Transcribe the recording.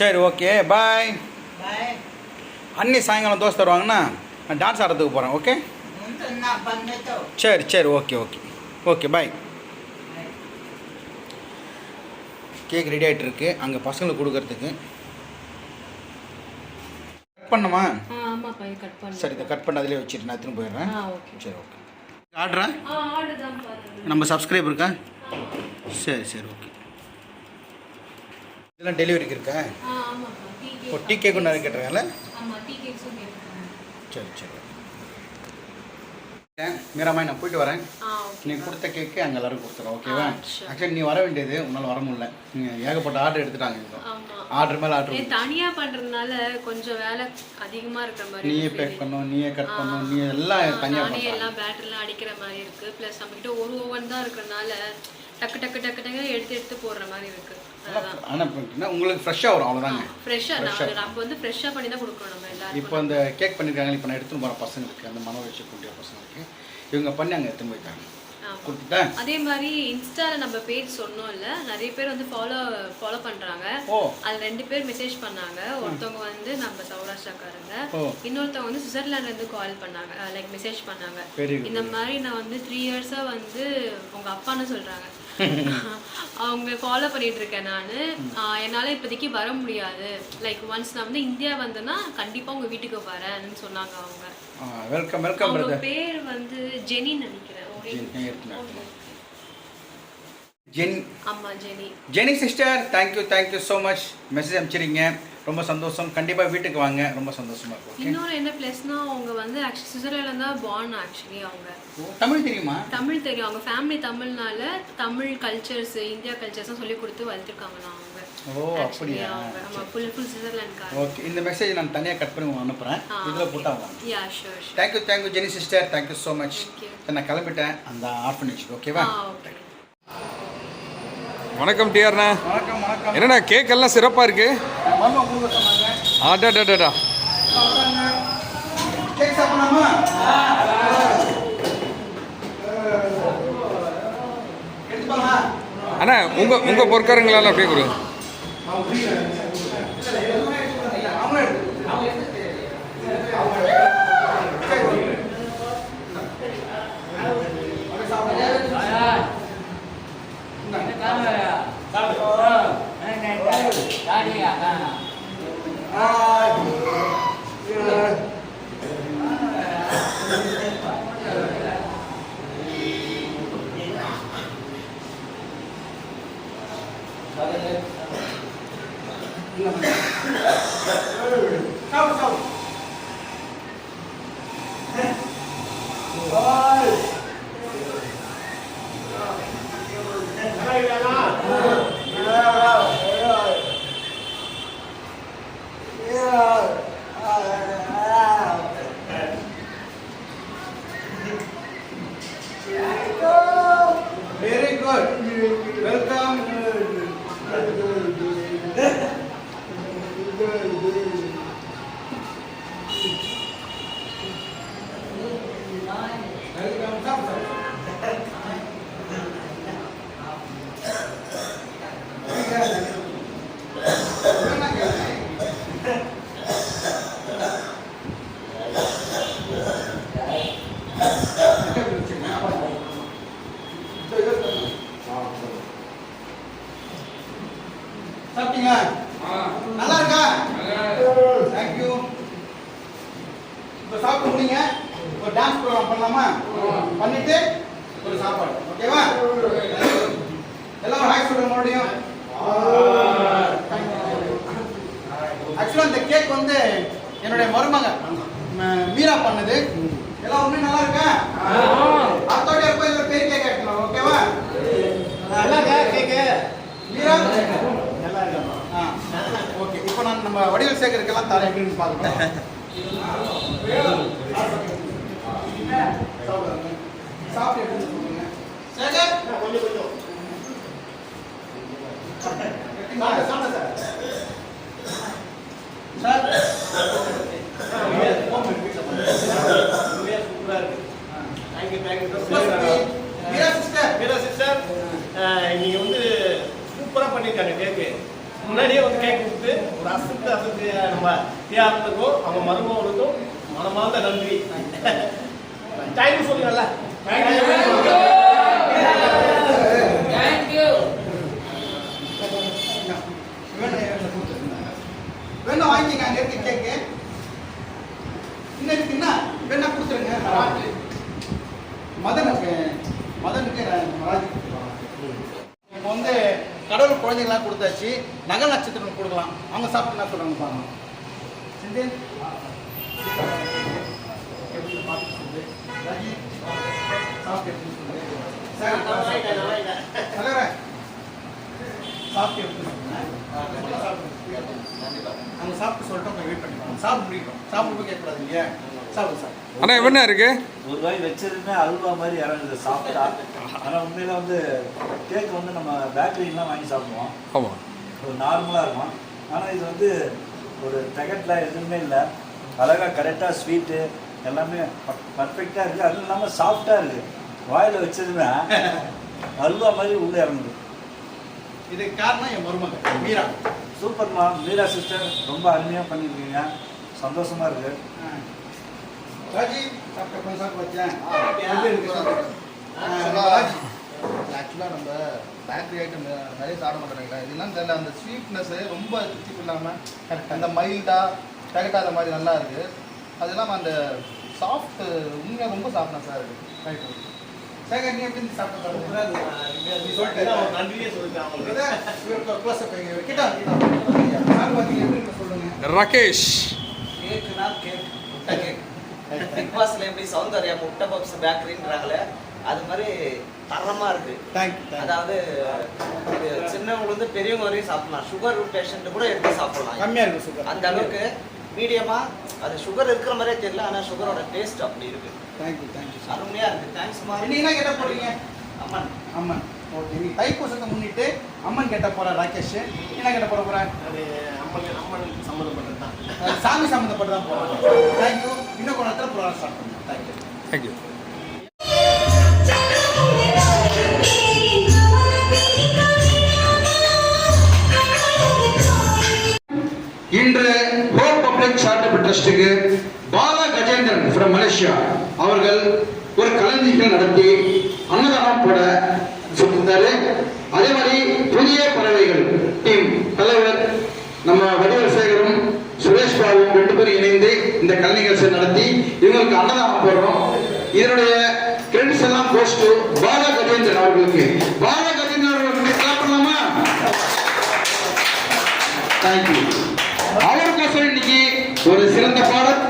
சரி okay bye அன்னி சாயங்காலம் தோசை தருவாங்கண்ணா நான் டான்ஸ் ஆடுறதுக்கு போகிறேன் ஓகே சரி சரி okay okay okay bye cake ready ஆகிட்டு இருக்கு. அங்கே பசங்களுக்கு கொடுக்கறதுக்கு. கட் பண்ணுமா? சரி இதை கட் பண்ண அதிலே வச்சுட்டு நான் எடுத்துன்னு போயிடுறேன். சரி ஓகே ஆடுறேன் நம்ம சப்ஸ்கிரைபருக்கா சரி சரி ஓகே இதெல்லாம் டெலிவரிக்கு இருக்கா? டீ இப்போ கேக் டீ டீ கேக்ஸும் கேட்குறாங்க சரி சரி. மீராமாய் நான் போயிட்டு வரேன். நீ கொடுத்த கேக்கு அங்கே எல்லாரும் கொடுத்துறோம் ஓகேவா. ஆக்சுவலி நீ வர வேண்டியது உன்னால் வர முடியல. ஏகப்பட்ட ஆர்டர் எடுத்துட்டாங்க ஆர்டர் மேலே ஆர்டர் ஏன் தனியா பண்றதுனால கொஞ்சம் வேலை அதிகமா இருக்கிற மாதிரி நீயே பேக். பண்ணும் நீயே கட். பண்ணும் நீ எல்லாம் தனியாக எல்லாம் பேட்டர்லாம் அடிக்கிற மாதிரி இருக்கு. ப்ளஸ் நம்ம கிட்ட ஒரு ஓவன் தான் இருக்கிறதுனால டக்கு டக்கு டக்கு டக்கு எடுத்து எடுத்து போடுற மாதிரி இருக்கு. உங்களுக்கு ஃப்ரெஷ்ஷாக வரும் அவ்வளோதாங்க ஃப்ரெஷ்ஷா Fresh-ஆ. நான் நம்ம வந்து ஃப்ரெஷ்ஷா பண்ணி தான் கொடுக்கணும் நம்ம இப்போ எல்லாருக்கும் அந்த கேக் பண்ணியிருக்காங்க இப்போ நான் எடுத்துன்னு போகிறேன் பசங்களுக்கு அந்த மன வச்சு கூட்டிய பசங்களுக்கு இவங்க பண்ணி அங்கே எடுத்துன்னு போயிட்டாங்க. அதே மாதிரி இன்ஸ்டால நம்ம பேஜ் சொன்னோம்ல நிறைய பேர் வந்து ஃபாலோ ஃபாலோ பண்றாங்க. அது ரெண்டு பேர் மெசேஜ் பண்ணாங்க. ஒருத்தவங்க வந்து நம்ம சௌராஷ்டிராக்காரங்க இன்னொருத்தவங்க வந்து சுவிட்சர்லாண்ட்ல இருந்து கால் பண்ணாங்க லைக் மெசேஜ் பண்ணாங்க. இந்த மாதிரி நான் வந்து த்ரீ இயர்ஸா வந்து உங்க அப்பான்னு சொல்றாங்க. அவங்க ஃபாலோ பண்ணிட்டு இருக்கேன் நான் என்னால இப்போதைக்கு வர முடியாது. லைக் ஒன்ஸ் நான் வந்து இந்தியா வந்தேன்னா கண்டிப்பா உங்க வீட்டுக்கு வரேன்னு சொன்னாங்க அவங்க. வெல்கம் வெல்கம் பேர் வந்து ஜெனின்னு நினைக்கிறேன். ஜென். ஆமா Jenny. Jenny sister thank you thank you so much message அனுப்பிச்சிருங்க. ரொம்ப சந்தோஷம். கண்டிப்பாக வீட்டுக்கு வாங்க. ரொம்ப சந்தோஷமா இருக்கும் இன்னொரு என்ன பிளஸ்னா அவங்க வந்து ஆக்சுவலி சுவிட்சர்லாந்து தான் பார்ன் ஆக்சுவலி அவங்க. தமிழ் தெரியுமா? தமிழ் தெரியும். அவங்க ஃபேமிலி தமிழ்னால தமிழ் கல்ச்சர்ஸ் இந்தியா கல்ச்சர்ஸும் சொல்லி கொடுத்து வளர்த்துருக்காங்க நான் அவங்க. ஓ அப்படியா? ஓகே இந்த மெசேஜ் நான் தனியாக கட் பண்ணி அனுப்புகிறேன் இதில் போட்டா வாங்க. Yeah sure thank you thank you Jenny sister thank you so much. நான் கிளம்பிட்டேன். அந்த ஆர்ஃபனேஜ் ஓகேவா வணக்கம் டிஆர்ண்ணா. வணக்கம் வணக்கம். என்னண்ணா கேக் எல்லாம் சிறப்பாக இருக்கு எடுத்துப்பாங்களா அண்ணா உங்கள் உங்கள் பொற்காரங்களால அப்படியே கொடுங்க. Deus. ஒரு டான்ஸ் ப்ரோக்ராம் பண்ணலாமா? பண்ணிட்டு ஒரு சாப்பாடு. ஓகேவா எல்லாரும் ஹாய் சொல்ற மறுபடியும். ஆக்சுவலாக இந்த கேக் வந்து என்னுடைய மருமக மீரா பண்ணது. எல்லாம் உண்மையும் நல்லா இருக்கா? அத்தோட போய் இதுல பெரிய கேக் எடுக்கணும் ஓகேவா நல்லா கேக் கேக்கு மீரா? நல்லா இருக்கா ஆ. ஓகே இப்போ நான் நம்ம வடிவல் சேகருக்கெல்லாம் தரேன் எப்படின்னு பார்க்கலாம் சாப்பிட்டு சொல்லுங்க கொஞ்சம் கொஞ்சம் சாப்பிட சாப்பிட sir sir Meera sister Meera நீங்க வந்து சூப்பரா பண்ணிருக்காங்க கேக்கு முன்னாடியே வந்து கேக் கொடுத்து ஒரு அசத்து அசத்து நம்ம டிஆர்னுக்கும் அவங்க மருமகனுக்கும் மனமார்ந்த நன்றி. தேங்க்யூ சொல்லுங்கல்ல வேணா வாங்கிக்கங்க அங்க இருக்கு கேக்கு. இன்னும் இருக்குன்னா வேணா கொடுத்துருங்க. மதனுக்கு மதனுக்கு ராஜி இப்போ வந்து கடவுள் குழந்தைங்களாம் கொடுத்தாச்சு நகை நட்சத்திரம் கொடுக்கலாம். அவங்க சாப்பிட்டு என்ன சொல்றாங்க பாருங்க. சிந்தேன் எப்படி பார்த்து அண்ணா என்ன இருக்கு? ஒரு வாய் வச்சிருந்தா அல்வா மாதிரி இறங்குது சாப்பிட்டா. உண்மையில வந்து கேக் வந்து நம்ம பேக்கரிலாம் வாங்கி சாப்பிடுவோம். ஆமாம் ஒரு நார்மலாக இருக்கும். ஆனால் இது வந்து ஒரு தகட்டில் எதுவுமே இல்லை. அழகாக கரெக்டாக ஸ்வீட்டு எல்லாமே பர்ஃபெக்டாக இருக்குது அதுவும் இல்லாமல் சாஃப்டாக இருக்குது வாயில் வச்சதுன்னா அல்வா மாதிரி உள்ளே இறங்குது இதுக்கு காரணம் என் மருமக மீரா. சூப்பர்மா மீரா சிஸ்டர் ரொம்ப அருமையாக பண்ணியிருக்கீங்க. சந்தோஷமாக இருக்குது. ராஜி வச்சேன்? ஆ, ராஜி. ஆக்சுவலாக நம்ம பேக்கரி ஐட்டம் நிறைய சாப்பிட மாட்டேங்கிறேன் இதெல்லாம் தெரியல அந்த ஸ்வீட்னஸ் ரொம்ப திச்சிப்பு இல்லாமல் அந்த மைல்டாக திகட்டாத மாதிரி நல்லா இருக்கு. அது இல்லாமல் அந்த சாஃப்ட் உண்மையாக ரொம்ப சாப்பிட்டேன் சார் இருக்கு ரைட் சேகர் நீ எப்படி சாப்பிட்ட பாருங்க நீ சொல்லிட்டு அவங்க நன்றியே சொல்லிட்டேன் அவங்களுக்கு. க்ளோஸ் அப் கிட்ட வா, கிட்ட வா. சார் பார்த்தீங்க எப்படி இருக்கு சொல்லுங்க. ராகேஷ். கேக்குனா கேக் முட்டை கேக். பிக் பாஸ்ல எப்படி சௌந்தர்யா முட்டை பப்ஸ் பேக்கரின்றாங்களே அது மாதிரி தரமா இருக்கு. அதாவது சின்னவங்க வந்து பெரியவங்க வரையும் சாப்பிடலாம். சுகர் பேஷண்ட் கூட எடுத்து சாப்பிடலாம். கம்மியா இருக்கு சுகர் அந்த அளவுக்கு மீடியமா? அது சுகர் இருக்கிற மாதிரியே தெரியல ஆனா சுகரோட டேஸ்ட் அப்படி இருக்கு. தேங்க்யூ தேங்க்யூ சார் அருமையா இருக்கு. தேங்க்ஸ்மா நீங்க என்ன கேட்ட போறீங்க? அம்மன். அம்மன். ஓகே நீ தைப்பூசத்தை முன்னிட்டு அம்மன் கேட்ட போற ராகேஷ். என்ன கேட்ட போற போற அது அம்மன் அம்மனுக்கு சம்மந்தப்பட்டது தான் சாமி சம்மந்தப்பட்டு தான் போகிறோம் தேங்க்யூ இன்னும் கொஞ்ச நேரத்தில் ப்ரோக்ராம் ஸ்டார்ட் பண்ணுவோம் thank you thank you Bala from Malaysia அவர்கள் ஒரு கலந்துகள் நடத்தி அன்னதானம் போட சொல்லியிருந்தாரு. அதே மாதிரி புதிய பறவைகள் டீம் தலைவர் நம்ம வடிவல் சேகரும் சுரேஷ் பாபுவும் ரெண்டு பேரும் இணைந்து இந்த கலை நிகழ்ச்சி நடத்தி இவங்களுக்கு அன்னதானம் போடுறோம். இதனுடைய கிரெடிட்ஸ் எல்லாம் போஸ்ட் டு பாலா கஜேந்திரன் அவர்களுக்கு. பாலா கஜேந்திரன் அவர்களுக்கு கிளாப் தேங்க்யூ அவருக்கோசரம் இன்னைக்கு ஒரு சிறந்த பாடல்.